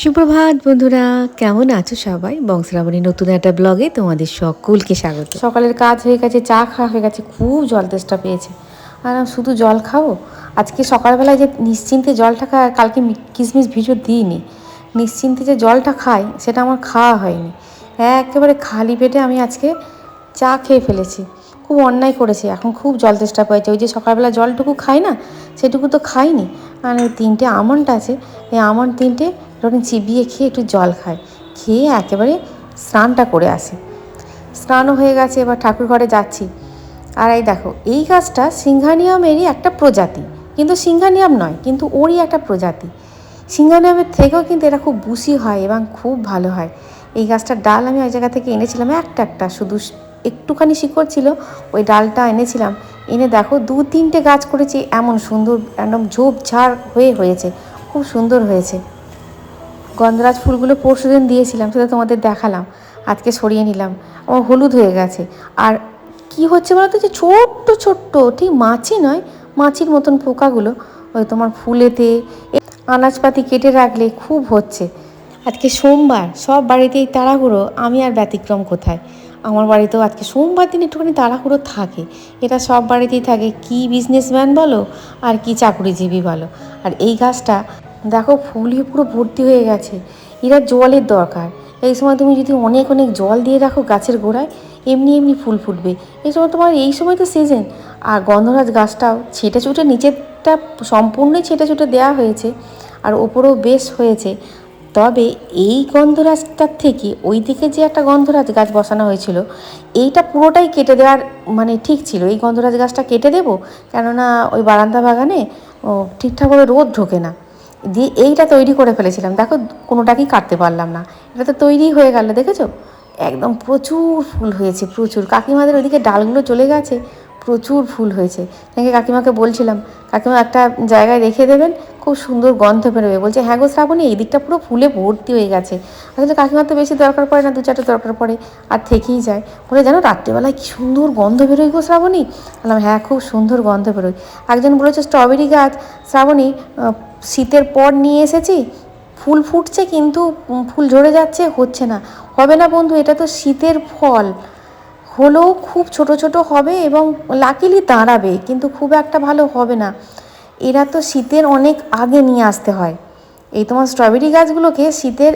সুপ্রভাত বন্ধুরা, কেমন আছো সবাই? বংশরাবণী নতুন একটা ব্লগে তোমাদের সকলকে স্বাগত। সকালের কাজ হয়ে গেছে, চা খাওয়া হয়ে গেছে, খুব জল তেষ্টা পেয়েছে। আর শুধু জল খাব? আজকে সকালবেলায় যে নিশ্চিন্তে জলটা আর কালকে কিশমিশ ভিজো দিইনি। নিশ্চিন্তে যে জলটা খাই, সেটা আমার খাওয়া হয়নি। একেবারে খালি পেটে আমি আজকে চা খেয়ে ফেলেছি। খুব অন্যায় করেছে। এখন খুব জল তেষ্টা পেয়েছে। ওই যে সকালবেলা জলটুকু খাই না, সেটুকু তো খাইনি। আর ওই তিনটে আমন্ড আছে, এই আমন্ড তিনটে যখন চিবিয়ে খেয়ে একটু জল খায়। খেয়ে একেবারে স্নানটা করে আসে। স্নানও হয়ে গেছে, এবার ঠাকুর ঘরে যাচ্ছি। আর এই দেখো, এই গাছটা সিংহানিয়ামেরই একটা প্রজাতি। কিন্তু সিংহানিয়াম নয়, কিন্তু ওরই একটা প্রজাতি। সিংহানিয়ামের থেকেও কিন্তু এটা খুব বুসি হয় এবং খুব ভালো হয়। এই গাছটার ডাল আমি ওই জায়গা থেকে এনেছিলাম, একটা একটা, শুধু একটুখানি শিকড় ছিল, ওই ডালটা এনেছিলাম। এনে দেখো, দু তিনটে গাছ করেছি, এমন সুন্দর, একদম ঝোপঝাড় হয়ে হয়েছে, খুব সুন্দর হয়েছে। গন্ধরাজ ফুলগুলো পরশু দিন দিয়েছিলাম, সেটা তোমাদের দেখালাম, আজকে সরিয়ে নিলাম। আমার হলুদ হয়ে গেছে। আর কি হচ্ছে বলতো যে, ছোট্ট ছোট্ট, ঠিক মাছি নয়, মাছির মতন পোকাগুলো, ওই তোমার ফুলেতে আনাজপাতি কেটে রাখলে খুব হচ্ছে। আজকে সোমবার, সব বাড়িতেই তাড়াহুড়ো, আমি আর ব্যতিক্রম কোথায়? আমার বাড়িতেও আজকে সোমবার দিন একটুখানি তাড়াহুড়ো থাকে। এটা সব বাড়িতেই থাকে। কি বিজনেসম্যান বলো আর কি চাকরিজীবী বলো। আর এই গাছটা, দেখো ফুলে পুরো ভর্তি হয়ে গেছে। এরা জলের দরকার। এই সময় তুমি যদি অনেক অনেক জল দিয়ে রাখো গাছের গোড়ায়, এমনি এমনি ফুল ফুটবে। এই সময় তোমার এই সময় তো সিজন আর গন্ধরাজ গাছটাও ছেটে ছুটে নিচেরটা সম্পূর্ণই ছেটে ছুটে দেওয়া হয়েছে। আর ওপরেও বেশ হয়েছে। তবে এই গন্ধরাজটার থেকে ওই দিকে যে একটা গন্ধরাজ গাছ বসানো হয়েছিল এইটা পুরোটাই কেটে দেওয়ার মানে ঠিক ছিল। এই গন্ধরাজ গাছটা কেটে দেবো কেননা ওই বারান্দা বাগানে ও, ঠিকঠাকভাবে রোদ ঢোকে না। দিয়ে এইটা তৈরি করে ফেলেছিলাম। দেখো কোনোটাকেই কাটতে পারলাম না। এটা তো তৈরি হয়ে গেল দেখেছ? একদম প্রচুর ফুল হয়েছে প্রচুর। কাকিমাদের ওইদিকে ডালগুলো চলে গেছে। প্রচুর ফুল হয়েছে। তাকে কাকিমাকে বলছিলাম, কাকিমা একটা জায়গায় রেখে দেবেন, খুব সুন্দর গন্ধ বেরোবে। বলছে হ্যাঁ গো শ্রাবণী, এই দিকটা পুরো ফুলে ভর্তি হয়ে গেছে। আসলে কাকিমার তো বেশি দরকার পড়ে না, দু চারটে দরকার পড়ে, আর থেকেই যায়। বলে, জানো, রাত্রিবেলায় কি সুন্দর গন্ধ বেরোয় গো শ্রাবণী? বললাম হ্যাঁ খুব সুন্দর গন্ধ বেরোয়। একজন বলেছে, স্ট্রবেরি গাছ, শ্রাবণী শীতের পর নিয়ে এসেছি, ফুল ফুটছে কিন্তু ফুল ঝরে যাচ্ছে, হচ্ছে না। হবে না বন্ধু, এটা তো শীতের ফল। হলেও খুব ছোট ছোট হবে এবং লাকিলি দাঁড়াবে, কিন্তু খুব একটা ভালো হবে না। এরা তো শীতের অনেক আগে নিয়ে আসতে হয়। এই তোমার স্ট্রবেরি গাছগুলোকে শীতের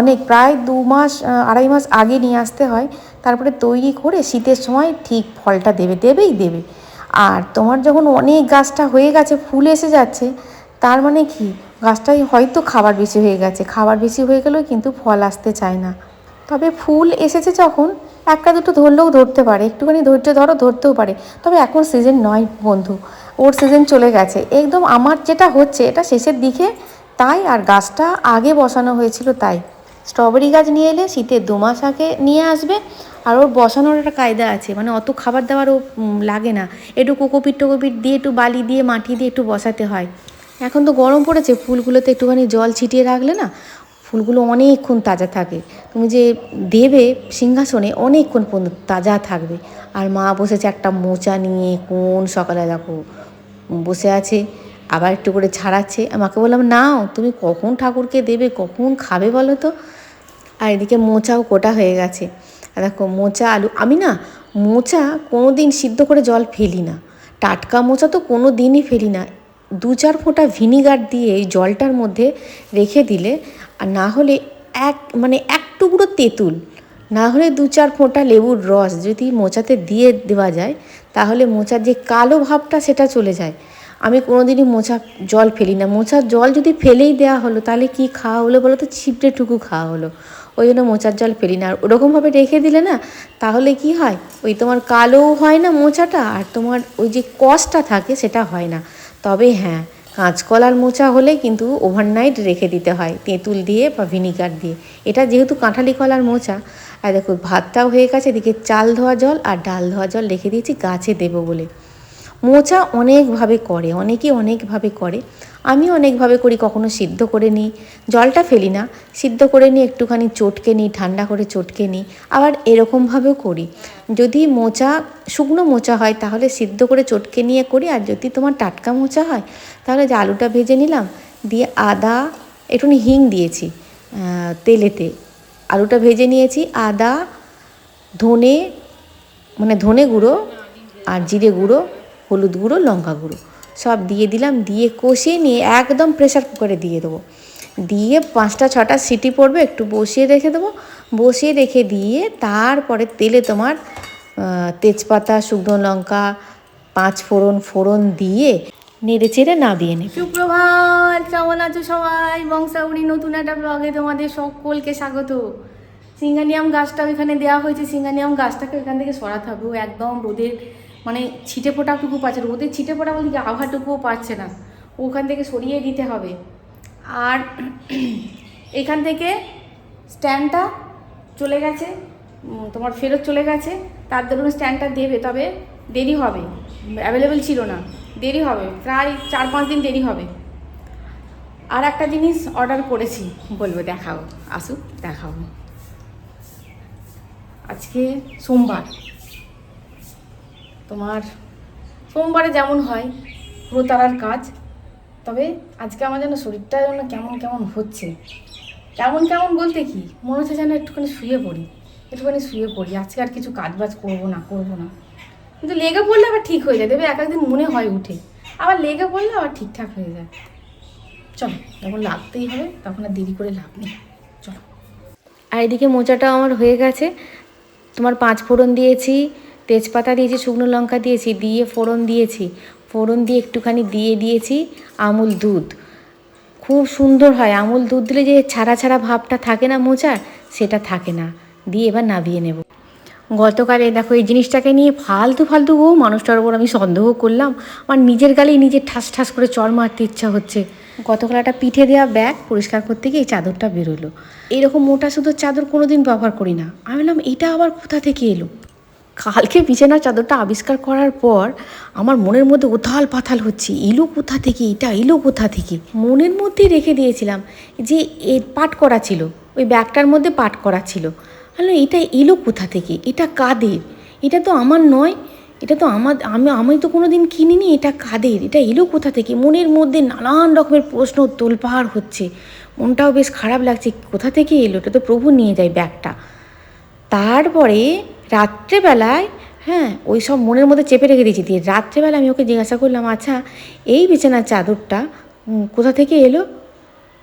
অনেক, প্রায় দু মাস আড়াই মাস আগে নিয়ে আসতে হয়। তারপরে তৈরি করে শীতের সময় ঠিক ফলটা দেবে, দেবেই দেবে। আর তোমার যখন অনেক গাছটা হয়ে গেছে, ফুল এসে যাচ্ছে, তার মানে কি? গাছটাই হয়তো খাবার বেশি হয়ে গেছে। খাবার বেশি হয়ে গেলেও কিন্তু ফল আসতে চায় না। তবে ফুল এসেছে যখন একটা দুটো ধরলেও ধরতে পারে, একটুখানি ধৈর্য ধরো, ধরতেও পারে। তবে এখন সিজন নয় বন্ধু, ওর সিজন চলে গেছে। একদম আমার যেটা হচ্ছে, এটা শেষের দিকে তাই আর গাছটা আগে বসানো হয়েছিল তাই। স্ট্রবেরি গাছ নিয়ে এলে শীতের দু মাস আগে নিয়ে আসবে, আর ওর বসানোর একটা কায়দা আছে মানে অত খাবার দাবার ও লাগে না। একটু কোকোপিট টোকোপিট দিয়ে, একটু বালি দিয়ে, মাটি দিয়ে একটু বসাতে হয়। এখন তো গরম পড়েছে, ফুলগুলোতে একটুখানি জল ছিটিয়ে রাখলে না ফুলগুলো অনেকক্ষণ তাজা থাকে। তুমি যে দেবে সিংহাসনে অনেকক্ষণ পর্যন্ত তাজা থাকবে। আর মা বসেছে একটা মোচা নিয়ে, কোন সকালে দেখো, বসে আছে, আবার একটু করে ছাড়াচ্ছে। আমাকে বললাম, নাও, তুমি কখন ঠাকুরকে দেবে, কখন খাবে বলো তো? আর এদিকে মোচাও কোটা হয়ে গেছে। আর দেখো, মোচা, আলু, আমি না, মোচা কোনো দিন সিদ্ধ করে জল ফেলি না। টাটকা মোচা তো কোনো দিনই ফেলি না। দু চার ফোঁটা ভিনিগার দিয়ে জলটার মধ্যে রেখে দিলে আর না হলে এক মানে এক টুকরো তেঁতুল, না হলে দু চার ফোঁটা লেবুর রস যদি মোচাতে দিয়ে দেওয়া যায়, তাহলে মোচার যে কালো ভাবটা সেটা চলে যায়। আমি কোনোদিনই মোচা জল ফেলি না। মোচার জল যদি ফেলেই দেওয়া হলো, তাহলে কি খাওয়া হলো বলো তো? ছিপড়েটুকু খাওয়া হলো। ওই জন্য মোচার জল ফেলি না। আর ওরকমভাবে রেখে দিলে না, তাহলে কি হয়? ওই তোমার কালোও হয় না মোচাটা, আর তোমার ওই যে কষটা থাকে সেটা হয় না। তবে হ্যাঁ কাঁচকলার মোচা হলে কিন্তু ওভারনাইট রেখে দিতে হয়, তেঁতুল দিয়ে বা ভিনিগার দিয়ে। এটা যেহেতু কাঁঠালি কলার মোচা, আর দেখো ভাতটাও হয়ে গেছে, এদিকে চাল ধোয়া জল আর ডাল ধোয়া জল রেখে দিয়েছি, গাছে দেবো বলে। মোচা অনেকভাবে করে, অনেকে অনেকভাবে করে। আমি অনেকভাবে করি, কখনো সিদ্ধ করে নিই। জলটা ফেলি না, সিদ্ধ করে নিই একটুখানি চটকে নিই, ঠান্ডা করে চটকে নিই। আবার এরকমভাবেও করি। যদি মোচা, শুকনো মোচা হয় তাহলে সিদ্ধ করে চটকে নিয়ে করি, আর যদি তোমার টাটকা মোচা হয় তাহলে যে আলুটা ভেজে নিলাম, দিয়ে আদা, একটুখানি হিং দিয়েছি তেলেতে। আলুটা ভেজে নিয়েছি, আদা, ধনে মানে ধনে গুঁড়ো আর জিরে গুঁড়ো, হলুদ গুঁড়ো, লঙ্কা গুঁড়ো। সব দিয়ে দিলাম, দিয়ে কষিয়ে নিয়ে একদম প্রেসার কুকারে দিয়ে দেবো। দিয়ে পাঁচটা, ছটা সিটি পড়বে, একটু বসিয়ে রেখে দেবো। বসিয়ে রেখে দিয়ে তারপরে তেলে তোমার তেজপাতা, শুকনো লঙ্কা, পাঁচ ফোড়ন ফোড়ন দিয়ে নেড়ে চেড়ে নাবিয়ে নেবে। সুপ্রভাত, কেমন আছো সবাই? বংশাবলী নতুন একটা ব্লগে তোমাদের সকলকে স্বাগত। সিঙ্গানিয়াম গাছটা ওইখানে দেওয়া হয়েছে। সিঙ্গানিয়াম গাছটাকে ওইখান থেকে সরাতে হবে। একদম রোদের মানে ছিটে ফোটাটুকু পাচ্ছে না। রোদের ছিটে ফোটা বলতে কি আবহাওয়াটুকুও পাচ্ছে না। ওখান থেকে সরিয়ে দিতে হবে। আর এখান থেকে স্ট্যান্ডটা চলে গেছে তোমার ফেরত চলে গেছে। তার দরুন স্ট্যান্ডটা দেবে, তবে দেরি হবে। অ্যাভেলেবেল ছিল না। দেরি হবে। প্রায় চার পাঁচ দিন দেরি হবে। আর একটা জিনিস অর্ডার করেছি। বলব, দেখাও। আসুক, দেখাও। আজকে সোমবার। তোমার সোমবারে যেমন হয় প্রতারার কাজ। তবে আজকে আমার যেন শরীরটা যেন কেমন কেমন হচ্ছে। কেমন কেমন বলতে কি? মনে হচ্ছে যেন একটুখানি শুয়ে পড়ি, একটুখানি শুয়ে পড়ি। আজকে আর কিছু কাজ বাজ করব না করব না। কিন্তু লেগে পড়লে আবার ঠিক হয়ে যায়, দেবে? এক একদিন মনে হয় উঠে। আবার লেগে পড়লে আবার ঠিকঠাক হয়ে যায়। চলো, যখন লাগতেই হবে, তখন আর দেরি করে লাভ নেই। চলো। আর এদিকে মোচাটাও আমার হয়ে গেছে। তোমার পাঁচ ফোড়ন দিয়েছি তেজপাতা দিয়েছি শুকনো লঙ্কা দিয়েছি, দিয়ে ফোড়ন দিয়েছি। ফোড়ন দিয়ে একটুখানি দিয়ে দিয়েছি আমুল দুধ। খুব সুন্দর হয়। আমুল দুধ দিলে যে ছাড়া ছাড়া ভাবটা থাকে না মোচার, সেটা থাকে না। দিয়ে এবার নাবিয়ে নেব। গতকালে দেখো, এই জিনিসটাকে নিয়ে ফালতু ফালতু ও মানুষটার ওপর আমি সন্দেহ করলাম। আমার নিজের গালেই নিজের ঠাস ঠাস করে চর মারতে ইচ্ছা হচ্ছে। গতকাল একটা পিঠে দেওয়া ব্যাগ পরিষ্কার করতে গিয়ে এই চাদরটা বেরোলো। এইরকম মোটা সুতোর চাদর কোনোদিন ব্যবহার করি না। আমি বললাম, এটা আবার কোথা থেকে এলো? কালকে বিছানার চাদরটা আবিষ্কার করার পর আমার মনের মধ্যে উথাল পাথাল হচ্ছে এলো কোথা থেকে এটা? এলো কোথা থেকে? মনের মধ্যে রেখে দিয়েছিলাম যে এ পাট করা ছিল, ওই ব্যাগটার মধ্যে পাট করা ছিল। হ্যালো এটা এলো কোথা থেকে? এটা কাদের? এটা তো আমার নয়, এটা তো আমার, আমি আমি তো কোনো দিন কিনিনি, এটা কাদের? এটা এলো কোথা থেকে? মনের মধ্যে নানান রকমের প্রশ্ন তোলপাড় হচ্ছে। মনটাও বেশ খারাপ লাগছে, কোথা থেকে এলো? এটা তো প্রভু নিয়ে যায় ব্যাগটা। তারপরে রাত্রেবেলায় হ্যাঁ ওই সব মনের মধ্যে চেপে রেখে দিয়েছি। দিয়ে রাত্রেবেলা আমি ওকে জিজ্ঞাসা করলাম আচ্ছা এই বিছানার চাদরটা কোথা থেকে এলো?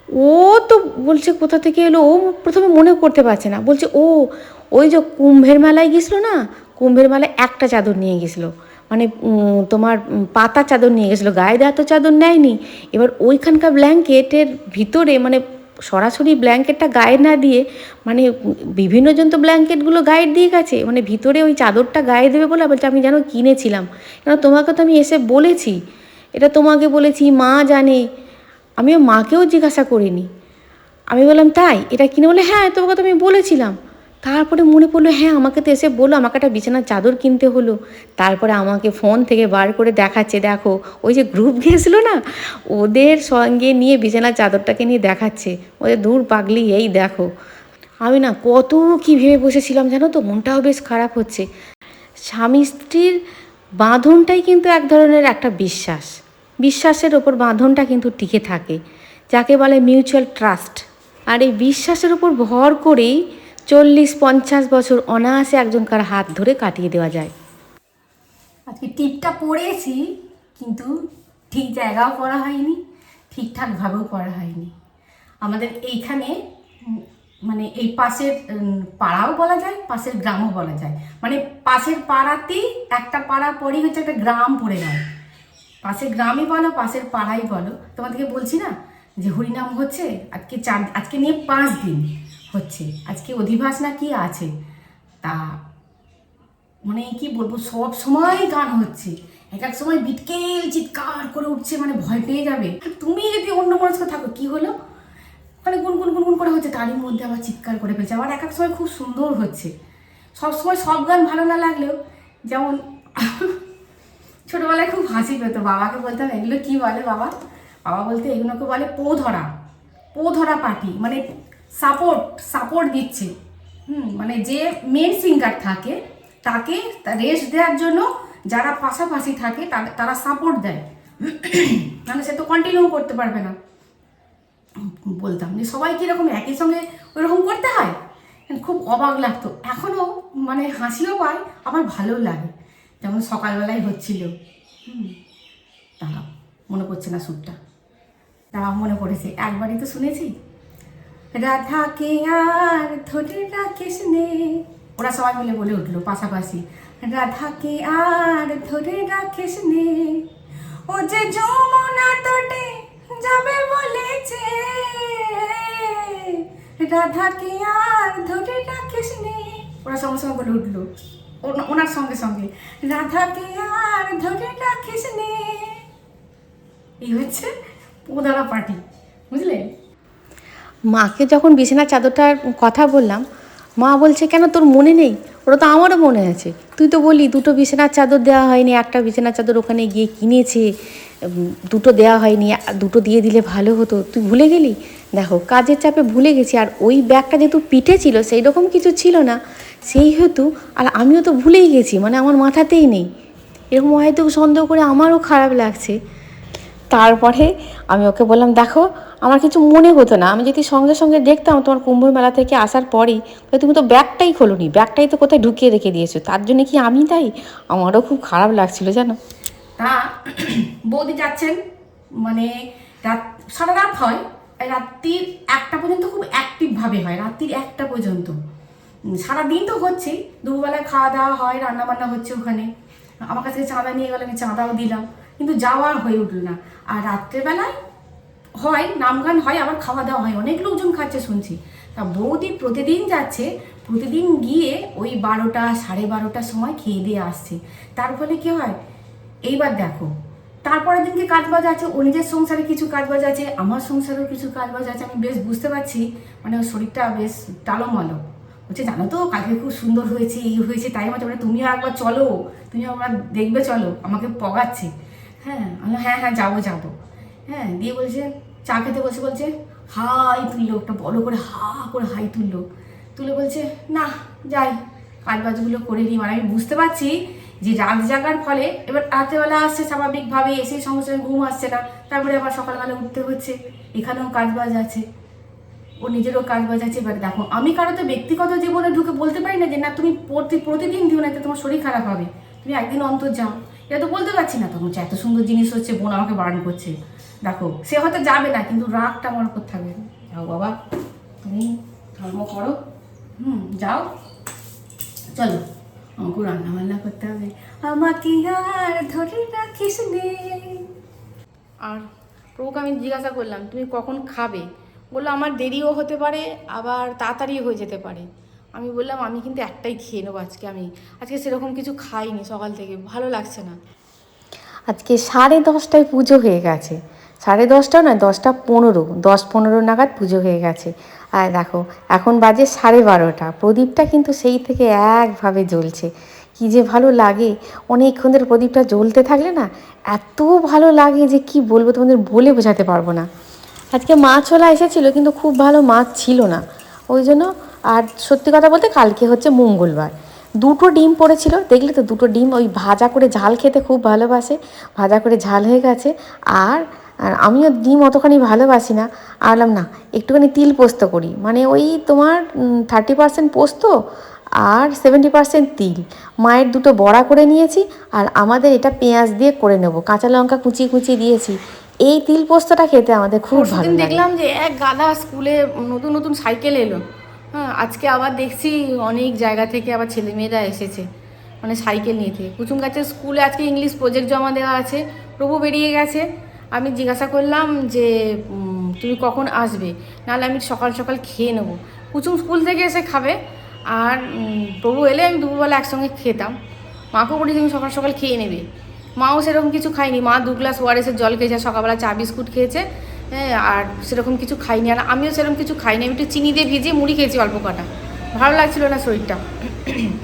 ও তো বলছে, কোথা থেকে এলো? ও প্রথমে মনে করতে পারছে না। বলছে, ও, ওই যে কুম্ভের মেলায় গেছিল না? কুম্ভের মেলায় একটা চাদর নিয়ে গেছিল। মানে তোমার পাতা চাদর নিয়ে গেছিল। গায়ে দেওয়া তো চাদর নেয়নি। এবার ওইখানকার ব্ল্যাঙ্কেটের ভিতরে মানে সরাসরি ব্ল্যাঙ্কেটটা গায়ে না দিয়ে মানে বিভিন্ন জন তো ব্ল্যাঙ্কেটগুলো গায়ে দিয়ে গেছে মানে ভিতরে ওই চাদরটা গায়ে দেবে বলে বলছে, আমি যেন কিনেছিলাম। কেন তোমাকে তো আমি এসে বলেছি, এটা তোমাকে বলেছি, মা জানে। আমিও মাকেও জিজ্ঞাসা করিনি। আমি বললাম, তাই? এটা কিনে? বলে হ্যাঁ তোমাকে তো আমি বলেছিলাম। তারপরে মনে পড়ল হ্যাঁ আমাকে তো এসে বলল, আমাকে একটা বিছানার চাদর কিনতে হলো। তারপরে আমাকে ফোন থেকে বার করে দেখাচ্ছে, দেখো, ওই যে গ্রুপ গিয়েছিল না, ওদের সঙ্গে নিয়ে বিছানার চাদরটাকে নিয়ে দেখাচ্ছে। ওদের দূর পাগলি, এই দেখো। আমি না কত কী ভেবে বসেছিলাম জানো তো, মনটাও বেশ খারাপ হচ্ছে। স্বামী স্ত্রীর বাঁধনটাই কিন্তু এক ধরনের একটা বিশ্বাস। বিশ্বাসের ওপর বাঁধনটা কিন্তু টিকে থাকে, যাকে বলে মিউচুয়াল ট্রাস্ট আর এই বিশ্বাসের ওপর ভর করেই চল্লিশ পঞ্চাশ বছর অনায়াসে একজনকার হাত ধরে কাটিয়ে দেওয়া যায়। আজকে টিপটা পরেছি কিন্তু ঠিক জায়গাও করা হয়নি, ঠিকঠাকভাবেও করা হয়নি। আমাদের এইখানে মানে এই পাশের পাড়াও বলা যায়, পাশের গ্রামও বলা যায়। মানে পাশের পাড়াতেই একটা পাড়া পরই হচ্ছে একটা গ্রাম পড়ে যায়। পাশের গ্রামই বলো, পাশের পাড়াই বলো। তোমাদেরকে বলছি না যে হরিনাম হচ্ছে, আজকে চার, আজকে নিয়ে পাঁচ দিন। হচ্ছে। আজকে অধিবাস না কি আছে? তা মানে কি বলব, সব সময় গান হচ্ছে। এক এক সময় বিটকেল, চিৎকার করে উঠছে মানে ভয় পেয়ে যাবে। তুমি যদি অন্য মনস্ক থাকো, কি হলো? মানে গুনগুন গুনগুন করে হচ্ছে, তারই মধ্যে আবার চিৎকার করে ফেলছে। আবার এক এক সময় খুব সুন্দর হচ্ছে। সব সময় সব গান ভালো না লাগলেও, যেমন ছোটোবেলায় খুব হাসি পেতো। বাবাকে বলতাম, এগুলো কি বলে বাবা? বাবা বলতে, এগুলোকে বলে পো ধরা পো ধরা পার্টি। মানে সাপোর্ট সাপোর্ট দিচ্ছে। হুম মানে যে মেন সিঙ্গার থাকে, তাকে রেস্ট দেওয়ার জন্য যারা পাশাপাশি থাকে, তারা সাপোর্ট দেয়। মানে সে তো কন্টিনিউ করতে পারবে না। বলতাম যে সবাই কীরকম একই সঙ্গে ওইরকম করতে হয়? খুব অবাক লাগতো। এখনও মানে হাসিও পায়, আবার ভালোও লাগে। যেমন সকালবেলায় হচ্ছিল। দাঁড়াও মনে পড়ছে না সুরটা। দাঁড়াও মনে পড়েছে, একবারই তো শুনেছি। রাধাকে আর ধরে রাখিস নে। ওরা সবাই মিলে বলে উঠল পাশাপাশি রাধাকে আর ধরে রাখিস নে। ও যে যমুনা তটে যাবে বলেছে। রাধাকে আর ধরে রাখিস নে। ওরা সঙ্গে সঙ্গে বলে উঠল, ওনা- ওনার সঙ্গে সঙ্গে রাধাকে আর ধরে রাখিস নে। এই হচ্ছে পোদারা পার্টি, বুঝলে? মাকে যখন বিছানার চাদরটার কথা বললাম, মা বলছে, কেন তোর মনে নেই? ওটা তো আমারও মনে আছে। তুই তো বলি দুটো বিছানার চাদর দেওয়া হয়নি, একটা বিছানার চাদর ওখানে গিয়ে কিনেছে দুটো দেওয়া হয়নি দুটো দিয়ে দিলে ভালো হতো। তুই ভুলে গেলি? দেখো, কাজের চাপে ভুলে গেছি, আর ওই ব্যাগটা যেহেতু পিঠে ছিল সেই রকম কিছু ছিল না। সেই হেতু, আর আমিও তো ভুলেই গেছি মানে আমার মাথাতেই নেই। এরকম হয়তো সন্দেহ করে আমারও খারাপ লাগছে। তারপরে আমি ওকে বললাম, দেখো আমার কিছু মনে হতো না। আমি যদি সঙ্গে সঙ্গে দেখতাম তোমার কুম্ভ মেলা থেকে আসার পরেই তুমি তো ব্যাগটাই খোলোনি। ব্যাগটাই তো কোথায় ঢুকিয়ে রেখে দিয়েছ। তার জন্য কি আমি তাই আমারও খুব খারাপ লাগছিল, জানো। তা বৌদি যাচ্ছেন মানে রাত, সারা রাত হয়। রাত্রির একটা পর্যন্ত খুব অ্যাক্টিভভাবে হয়, রাত্রির একটা পর্যন্ত। সারাদিন তো হচ্ছেই দুপুরবেলায় খাওয়া দাওয়া হয় রান্না বান্না হচ্ছে ওখানে। আমার কাছে চাঁদা নিয়ে গেলে, আমি চাঁদাও দিলাম। কিন্তু যাওয়ার হয়ে উঠল না। আর রাত্রেবেলায় হয় নাম গান হয়, আবার খাওয়া দাওয়া হয়। অনেক লোকজন খাচ্ছে, শুনছি। তা বৌদি প্রতিদিন যাচ্ছে, প্রতিদিন গিয়ে ওই বারোটা, সাড়ে বারোটার সময় খেয়ে দিয়ে আসছে। তার ফলে কী হয়? এইবার দেখো, তারপরের দিনকে কাজ বাজ আছে, ও নিজের সংসারে কিছু কাজ বাজ আছে, আমার সংসারেও কিছু কাজ বাজ আছে, আমি বেশ বুঝতে পারছি মানে ওর শরীরটা বেশ টালমালো। বলছে, জানো তো, কালকে খুব সুন্দর হয়েছে, এই হয়েছে, তাই আমার মানে তুমিও একবার চলো, তুমি একবার দেখবে, চলো, আমাকে পগাচ্ছে। হ্যাঁ আমি হ্যাঁ হ্যাঁ যাব যাব। হ্যাঁ দিয়ে বলছে, চা খেতে বসে বলছে, হাই তুললো একটা বড় করে হা করে হাই তুললো তুলে বলছে, না, যাই কাজ বাজগুলো করে নিই। মানে আমি বুঝতে পারছি যে রাত জাগার ফলে এবার রাত্রেবেলা আসছে স্বাভাবিকভাবে এসে সঙ্গে সঙ্গে ঘুম আসছে না। তারপরে আবার সকালবেলা উঠতে হচ্ছে, এখানেও কাজ বাজ আছে, ও নিজেরও কাজ বাজ আছে। এবার দেখো, আমি কারও তো ব্যক্তিগত জীবনে ঢুকে বলতে পারি না যে, না, তুমি প্রতি প্রতিদিন দিও না তোমার শরীর খারাপ হবে। তুমি একদিন অন্তর যাও। এটা তো বলতে পারছি না। তখন এত সুন্দর জিনিস হচ্ছে, বোন আমাকে বারণ করছে। দেখো সে হয়তো যাবে না কিন্তু রাগটা আমার উপর থাকবে। যাও বাবা তুমি ধর্ম করো। হুম যাও। চলো আমাকে রান্না বান্না করতে হবে। আমাকে আর ধরে রাখিস নে। আর প্রভুকে আমি জিজ্ঞাসা করলাম তুমি কখন খাবে? বলল আমার দেরিও হতে পারে আবার তাড়াতাড়ি হয়ে যেতে পারে। আমি বললাম আমি কিন্তু একটাই খেয়ে নেব আজকে আমি। আজকে সেরকম কিছু খাইনি সকাল থেকে ভালো লাগছে না। আজকে সাড়ে দশটায় পুজো হয়ে গেছে। সাড়ে দশটা নয়, দশটা পনেরো, দশ পনেরো নাগাদ পুজো হয়ে গেছে। আর দেখো, এখন বাজে সাড়ে বারোটা। প্রদীপটা কিন্তু সেই থেকে একভাবে জ্বলছে। কি যে ভালো লাগে। অনেকক্ষণ ধরে প্রদীপটা জ্বলতে থাকলে না, এত ভালো লাগে যে কি বলব তোমাদের বলে বোঝাতে পারব না। আজকে মাছওয়ালা এসেছিল, কিন্তু খুব ভালো মাছ ছিল না। ওই জন্য, আর সত্যি কথা বলতে কালকে হচ্ছে মঙ্গলবার। দুটো ডিম পড়েছিল, দেখলে তো দুটো ডিম ওই ভাজা করে ঝাল খেতে খুব ভালোবাসে। ভাজা করে ঝাল হয়ে গেছে। আর আর আমিও ডিম অতখানি ভালোবাসি না। আর না একটুখানি তিল পোস্ত করি। মানে ওই তোমার থার্টি পার্সেন্ট পোস্ত আর সেভেন্টি পার্সেন্ট তিল। মায়ের দুটো বড়া করে নিয়েছি আর আমাদের এটা পেঁয়াজ দিয়ে করে নেব। কাঁচা লঙ্কা কুচিয়ে কুচিয়ে দিয়েছি। এই তিল পোস্তটা খেতে আমাদের খুব ভালো দেখলাম যে এক গাদা স্কুলে নতুন নতুন সাইকেল এলো। হ্যাঁ আজকে আবার দেখছি অনেক জায়গা থেকে আবার ছেলেমেয়েরা এসেছে মানে সাইকেল নিয়ে থেকে। কুচুম গাছের স্কুলে আজকে ইংলিশ প্রজেক্ট জমা দেওয়া আছে। প্রভু বেরিয়ে গেছে। আমি জিজ্ঞাসা করলাম যে তুমি কখন আসবে? নাহলে আমি সকাল সকাল খেয়ে নেব। কুচুম স্কুল থেকে এসে খাবে। আর প্রভু এলে আমি দুপুরবেলা একসঙ্গে খেতাম। মাকেও বলি, তুমি সকাল সকাল খেয়ে নেবে। মাও সেরকম কিছু খায়নি। মা দু গ্লাস ওয়ারেসের জল খেয়েছে, সকালবেলা চা, বিস্কুট খেয়েছে। হ্যাঁ আর সেরকম কিছু খাইনি আর আমিও সেরকম কিছু খাইনি। আমি একটু চিনি দিয়ে ভিজিয়ে মুড়ি খেয়েছি অল্প কটা। ভালো লাগছিল না শরীরটা।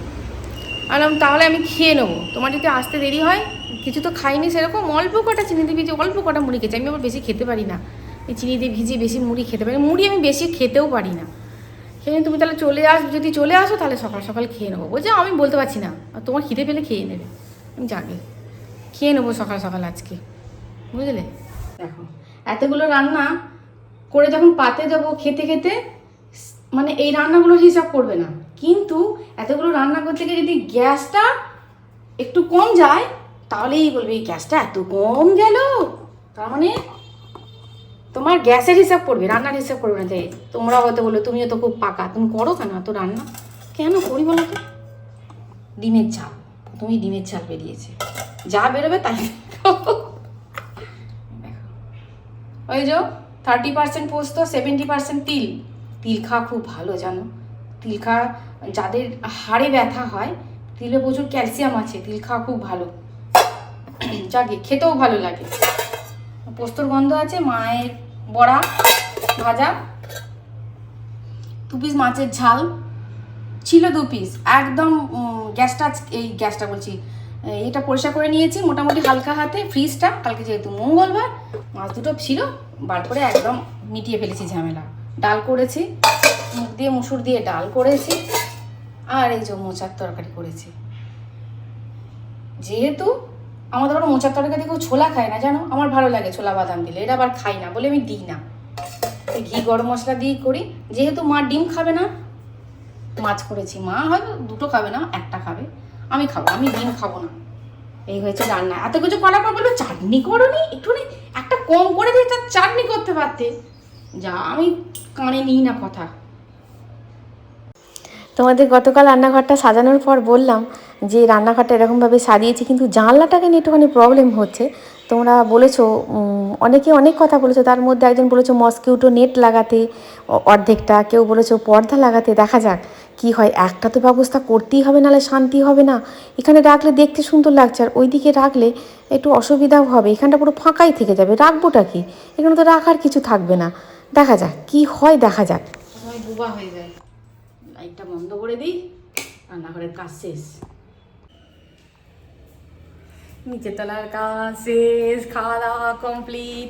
আলাম তাহলে আমি খেয়ে নেব। তোমার যদি আসতে দেরি হয় কিছু তো খাইনি, সেরকম অল্প কটা চিনি দিয়ে ভিজিয়ে, অল্প কটা মুড়ি খেয়েছি। আমি আবার বেশি খেতে পারি না। এই চিনি দিয়ে ভিজিয়ে বেশি মুড়ি খেতে পারি। মুড়ি আমি বেশি খেতেও পারি না। সেখানে তুমি তাহলে চলে আস, যদি চলে আসো তাহলে সকাল সকাল খেয়ে নেব। বলছে আমি বলতে পারছি না। তোমার খিদে পেলে খেয়ে নেবে। আমি জানি। খেয়ে নেব সকাল সকাল আজকে। বুঝলে? দেখো, এতগুলো রান্না করে যখন পাতে দেবো খেতে খেতে মানে এই রান্নাগুলোর হিসাব করবে না। কিন্তু এতগুলো রান্না করতে গিয়ে যদি গ্যাসটা একটু কম যায় তাহলেই বলবে গ্যাসটা এত কম গেল। তার মানে তোমার গ্যাসের হিসাব করবে, রান্নার হিসাব করবে না যে তোমরা হয়তো বলো তুমিও তো খুব পাকা, তুমি করো কেন এত রান্না? কেন করি বলো তো? ডিমের চাল তুমি ডিমের চাল বেরিয়েছে। যা বেরোবে তাই। ওই যে থার্টি পার্সেন্ট পোস্ত সেভেন্টি পার্সেন্ট তিল। তিল খাওয়া খুব ভালো, জানো? তিল খাওয়া যাদের হাড়ে ব্যথা হয়, তিলে প্রচুর ক্যালসিয়াম আছে, তিল খাওয়া খুব ভালো। যাকে খেতেও ভালো লাগে। পোস্তর গন্ধ আছে, মায়ের বড়া ভাজা, দু পিস মাছের ঝাল, ছিল দু পিস একদম গ্যাসটা এই গ্যাসটা বলছি এটা পরিষ্কার করে নিয়েছি, মোটামুটি হালকা হাতে ফ্রিজটা কালকে যেহেতু মঙ্গলবার, মাছ দুটো ছিল, বার করে একদম মিটিয়ে ফেলেছি ঝামেলা। ডাল করেছি মুখ দিয়ে, মুসুর দিয়ে ডাল করেছি, আর এই যে মোচার তরকারি করেছি। যেহেতু আমাদের ওরা মোচার তরকারি কেউ ছোলা খায় না, জানো? আমার ভালো লাগে ছোলা বাদাম দিলে, এটা আবার খাই না, বলে আমি দিই না। ঘি গরম মশলা দিয়েই করি, যেহেতু মা ডিম খাবে না, মাছ করেছি। মা হয়তো দুটো খাবে না, একটা খাবে, আমি খাব, আমি ডিম খাব না। এই হয়েছে রান্না। এত কিছু করার পর বলল চাটনি করো নি একটুখানি, একটা কম করে দিয়ে তার চাটনি করতে পারতে। যা, আমি কানে নিই না কথা। তোমাদের গতকাল রান্নাঘরটা সাজানোর পর বললাম যে রান্নাঘরটা এরকমভাবে সাজিয়েছি, কিন্তু জানলাটাকে নিয়ে একটুখানি প্রবলেম হচ্ছে। তোমরা বলেছ অনেকে অনেক কথা বলেছ, তার মধ্যে একজন বলেছ মস্কিউটো নেট লাগাতে অর্ধেকটা, কেউ বলেছ পর্দা লাগাতে, দেখা যাক কি হয়। একটা তো ব্যবস্থা করতেই হবে, নাহলে শান্তি হবে না। এখানে রাখলে দেখতে সুন্দর লাগছে, আর ওইদিকে রাখলে একটু অসুবিধাও হবে। এখানটা পুরো ফাঁকাই থেকে যাবে, রাখবোটা কি? এখানে তো রাখার কিছু থাকবে না। দেখা যাক, কি হয় দেখা যাক। হয়ে যায়। লাইটটা বন্ধ করে দিই, রান্নাঘরের কাজ শেষ। নিচে তলার কাজ শেষ খাওয়া দাওয়া কমপ্লিট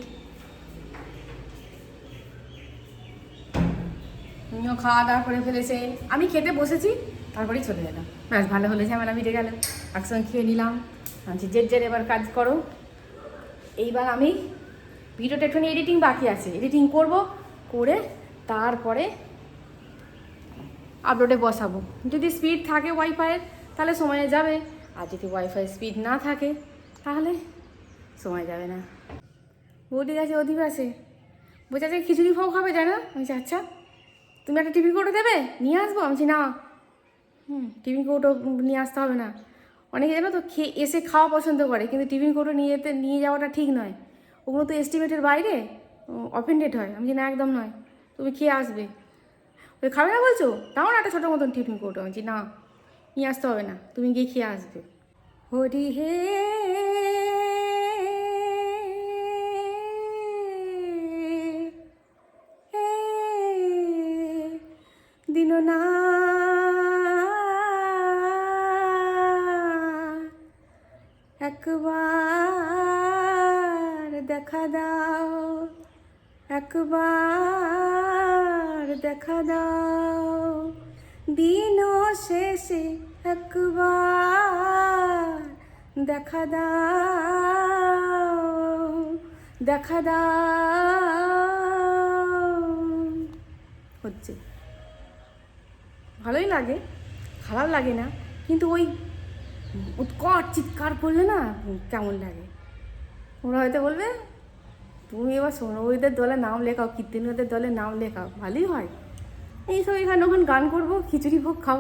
তুমিও খাওয়া দাওয়া করে ফেলেছে আমি খেতে বসেছি তারপরেই চলে গেলাম ব্যাস ভালো হলে ঝামেলা মিটে গেল একসঙ্গে খেয়ে নিলাম আচ্ছা যে যে এবার কাজ করো এইবার আমি ভিডিওটা একটুখানি এডিটিং বাকি আছে এডিটিং করব করে তারপরে আপলোডে বসাবো যদি স্পিড থাকে ওয়াইফাইয়ের তাহলে সময়ে যাবে আর যদি ওয়াইফাই স্পিড না থাকে, তাহলে সময় যাবে না। বৌদি গেছে অধিবাসে বলছে আজকে খিচুড়ি ফাও খাবে জানো? আমি আচ্ছা তুমি একটা টিফিন কৌটো দেবে? নিয়ে আসব? আমি না। হুম, টিফিন কৌটো নিয়ে আসতে হবে না। অনেকে জানো তো খেয়ে, এসে খাওয়া পছন্দ করে, কিন্তু টিফিন কৌটো নিয়ে যেতে, নিয়ে যাওয়াটা ঠিক নয়। ওগুলো তো এস্টিমেটের বাইরে অফেন্ডেড হয়। আমি না, একদম নয়। তুমি খেয়ে আসবে। ওই খাবে না বলছো? তাও না একটা ছোটো মতন টিফিন কৌটো। আমি না। নিয়ে আসতে হবে না, তুমি গিয়ে খেয়ে আসবে। হরি হে দিন না। একবার দেখা দাও, একবার দেখা দাও। দিন শেষে একবার দেখা দাও দেখা দাও। হচ্ছে। ভালোই লাগে, খারাপ লাগে না, কিন্তু ওই উৎকট চিৎকার করলে না কেমন লাগে। ওরা হয়তো বলবে, তুমি এবার সোনবইদের দলে নাম লেখাও, কীর্তনীয়দের দলে নাম লেখাও, ভালোই হয়। এইসব এখানে ওখানে গান করব, খিচুড়ি ভোগ খাব।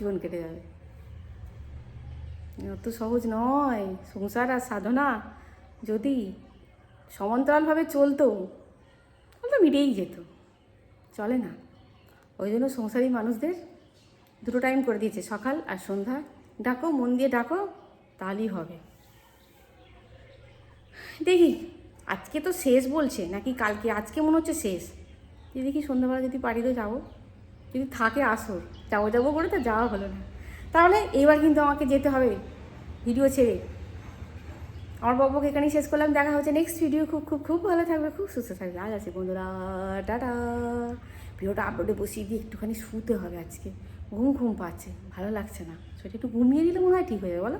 জীবন কেটে যাবে। অত সহজ নয়। সংসার আর সাধনা যদি সমান্তরালভাবে চলতো, তাহলে মিটেই যেত। চলে না। ওই জন্য সংসারী মানুষদের দুটো টাইম করে দিয়েছে। সকাল আর সন্ধ্যা। ডাকো, মন দিয়ে ডাকো, তাহলেই হবে। দেখি, আজকে তো শেষ বলছে। নাকি কালকে? আজকে মনে হচ্ছে শেষ। দেখি সন্ধ্যাবেলা যদি পারি তো যাব। যদি থাকে আসর, যাব যাব করে তো যাওয়া হলো না। তাহলে এবার কিন্তু আমাকে যেতে হবে ভিডিও ছেড়ে। আমার বাবাকে এখানেই শেষ করলাম, দেখা হচ্ছে নেক্সট ভিডিও খুব খুব খুব ভালো থাকবে, খুব সুস্থ থাকবে। আজ আছে বন্ধুরা, টাটা। ভিডিওটা আপলোডে বসিয়ে দিয়ে একটুখানি শুতে হবে আজকে। ঘুম ঘুম পাচ্ছে, ভালো লাগছে না। সেটা একটু ঘুমিয়ে দিলে মনে হয় ঠিক হয়ে যাবে, বলো।